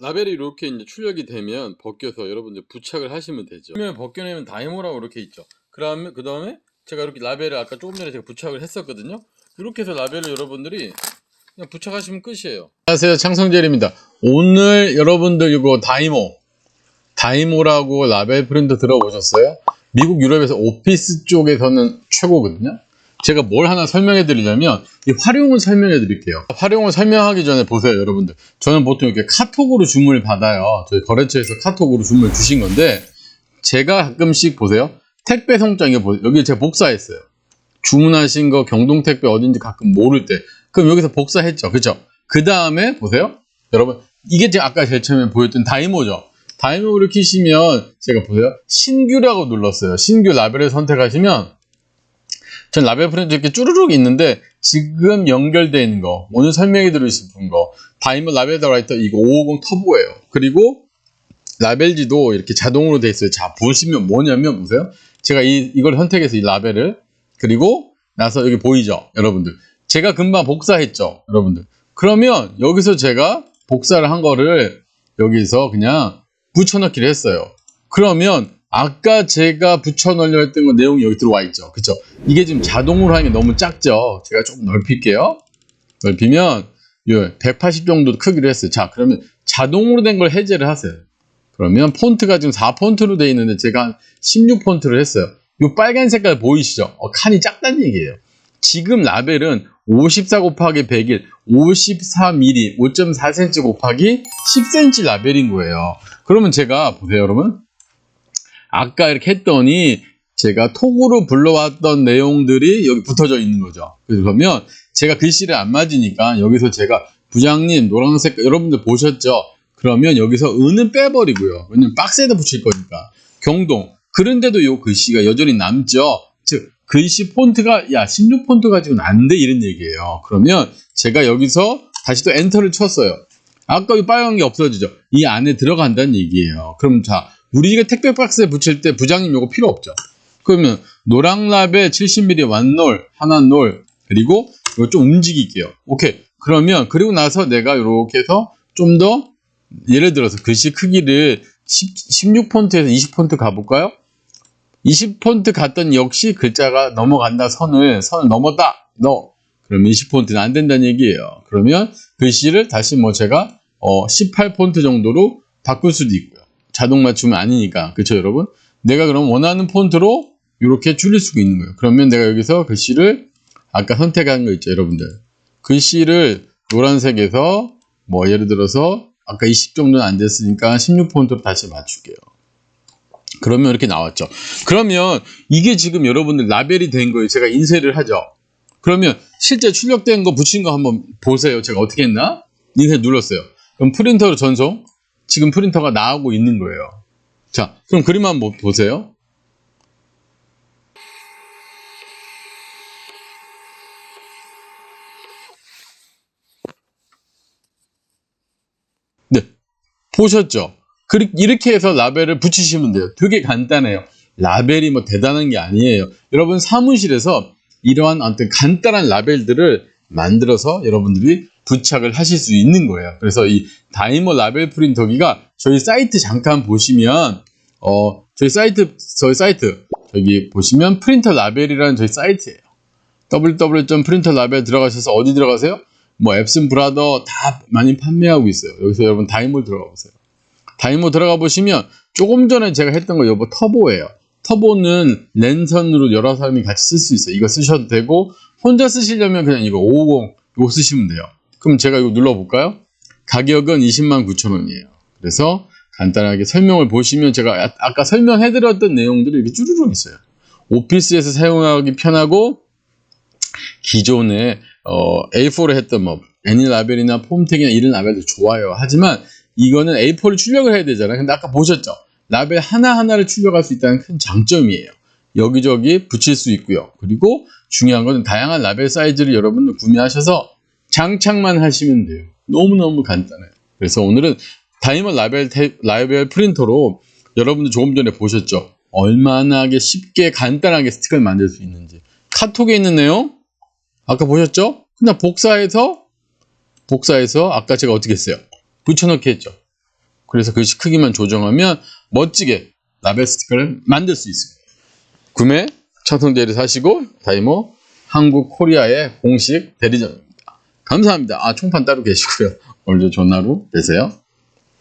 라벨이 이렇게 이제 출력이 되면 벗겨서 여러분들 부착을 하시면 되죠. 그러면 벗겨내면 다이모라고 이렇게 있죠. 그다음에 그 다음에 제가 이렇게 라벨을 아까 조금 전에 제가 부착을 했었거든요. 이렇게 해서 라벨을 여러분들이 그냥 부착하시면 끝이에요. 안녕하세요, 창성재입니다. 오늘 여러분들 이거 다이모, 다이모라고 라벨 프린터 들어보셨어요? 미국 유럽에서 오피스 쪽에서는 최고거든요. 제가 뭘 하나 설명해 드리려면 이 활용을 설명해 드릴게요. 활용을 설명하기 전에 보세요, 여러분들. 저는 보통 이렇게 카톡으로 주문을 받아요. 저희 거래처에서 카톡으로 주문을 주신 건데 제가 가끔씩 보세요. 택배 송장 이거 보세요. 여기 제가 복사했어요. 주문하신 거 경동 택배 어딘지 가끔 모를 때 그럼 여기서 복사했죠. 그죠? 그 다음에 보세요. 여러분 이게 제가 아까 제일 처음에 보였던 다이모죠. 다이모를 키시면 제가 보세요. 신규라고 눌렀어요. 신규 라벨을 선택하시면 전 라벨 프린트 이렇게 쭈루룩 있는데 지금 연결되어 있는 거 오늘 설명해 드리고 싶은 거 다이모 라벨 라이터 이거 550 터보예요. 그리고 라벨지도 이렇게 자동으로 돼 있어요. 자 보시면 뭐냐면 보세요. 제가 이 이걸 선택해서 이 라벨을 그리고 나서 여기 보이죠, 여러분들. 제가 금방 복사했죠, 여러분들. 그러면 여기서 제가 복사를 한 거를 여기서 그냥 붙여넣기를 했어요. 그러면 아까 제가 붙여넣으려 했던 거 내용이 여기 들어와 있죠. 그쵸? 이게 지금 자동으로 하는 게 너무 작죠? 제가 조금 넓힐게요. 넓히면 180 정도 크기로 했어요. 자, 그러면 자동으로 된 걸 해제를 하세요. 그러면 폰트가 지금 4폰트로 되어 있는데 제가 한 16폰트를 했어요. 이 빨간 색깔 보이시죠? 어, 칸이 작다는 얘기예요. 지금 라벨은 54 곱하기 100일, 54mm, 5.4cm 곱하기 10cm 라벨인 거예요. 그러면 제가 보세요, 여러분. 아까 이렇게 했더니 제가 톡으로 불러왔던 내용들이 여기 붙어져 있는 거죠. 그러면 제가 글씨를 안 맞으니까 여기서 제가 부장님 노란색 여러분들 보셨죠? 그러면 여기서 은은 빼버리고요. 왜냐면 박스에다 붙일 거니까. 경동. 그런데도 요 글씨가 여전히 남죠. 즉 글씨 폰트가 야 16 폰트 가지고는 안 돼 이런 얘기예요. 그러면 제가 여기서 다시 또 엔터를 쳤어요. 아까 이 빨간 게 없어지죠. 이 안에 들어간다는 얘기예요. 그럼 자 우리가 택배 박스에 붙일 때 부장님 요거 필요 없죠. 그러면 노랑 라벨 70mm 완롤 하나 놀 그리고 이거 좀 움직일게요. 오케이. 그러면 그리고 나서 내가 이렇게 해서 좀 더 예를 들어서 글씨 크기를 16폰트에서 20폰트 가볼까요? 20폰트 갔던 역시 글자가 넘어간다 선을 선을 넘었다 너 그러면 20폰트는 안 된다는 얘기예요. 그러면 글씨를 다시 뭐 제가 어 18폰트 정도로 바꿀 수도 있고요. 자동 맞춤은 아니니까 그렇죠 여러분? 내가 그럼 원하는 폰트로 이렇게 줄일 수가 있는 거예요. 그러면 내가 여기서 글씨를 아까 선택한 거 있죠 여러분들 글씨를 노란색에서 뭐 예를 들어서 아까 20 정도는 안 됐으니까 16 폰트로 다시 맞출게요. 그러면 이렇게 나왔죠. 그러면 이게 지금 여러분들 라벨이 된 거예요. 제가 인쇄를 하죠. 그러면 실제 출력된 거 붙인 거 한번 보세요. 제가 어떻게 했나? 인쇄 눌렀어요. 그럼 프린터로 전송. 지금 프린터가 나오고 있는 거예요. 자, 그럼 그림 한번 보세요. 네. 보셨죠? 이렇게 해서 라벨을 붙이시면 돼요. 되게 간단해요. 라벨이 뭐 대단한 게 아니에요. 여러분 사무실에서 이러한 어떤 간단한 라벨들을 만들어서 여러분들이 부착을 하실 수 있는 거예요. 그래서 이 다이머 라벨 프린터기가 저희 사이트 잠깐 보시면 어 저희 사이트 저희 사이트 여기 보시면 프린터 라벨이라는 저희 사이트예요. www.printerlabel 들어가셔서 어디 들어가세요? 뭐 앱슨 브라더 다 많이 판매하고 있어요. 여기서 여러분 다이모 들어가 보세요. 다이모 들어가 보시면 조금 전에 제가 했던 거 요거 터보예요. 터보는 랜선으로 여러 사람이 같이 쓸 수 있어요. 이거 쓰셔도 되고 혼자 쓰시려면 그냥 이거 550 이거 쓰시면 돼요. 그럼 제가 이거 눌러볼까요? 가격은 20만 9천 원이에요. 그래서 간단하게 설명을 보시면 제가 아- 아까 설명해드렸던 내용들이 이렇게 쭈루룩 있어요. 오피스에서 사용하기 편하고 기존에 어, A4를 했던 뭐 애니 라벨이나 폼텍이나 이런 라벨도 좋아요. 하지만 이거는 A4를 출력을 해야 되잖아요. 근데 아까 보셨죠? 라벨 하나하나를 출력할 수 있다는 큰 장점이에요. 여기저기 붙일 수 있고요. 그리고 중요한 것은 다양한 라벨 사이즈를 여러분들 구매하셔서 장착만 하시면 돼요. 너무너무 간단해요. 그래서 오늘은 다이머 라벨, 테, 라벨 프린터로 여러분들 조금 전에 보셨죠? 얼마나 쉽게 간단하게 스티커를 만들 수 있는지 카톡에 있는 내용 아까 보셨죠? 그냥 복사해서 복사해서 아까 제가 어떻게 했어요? 붙여넣기 했죠. 그래서 글씨 크기만 조정하면 멋지게 라벨 스티커를 만들 수 있습니다. 구매, 차송 대리 사시고 다이모 한국 코리아의 공식 대리점 감사합니다. 아, 총판 따로 계시고요. 오늘도 좋은 하루 되세요.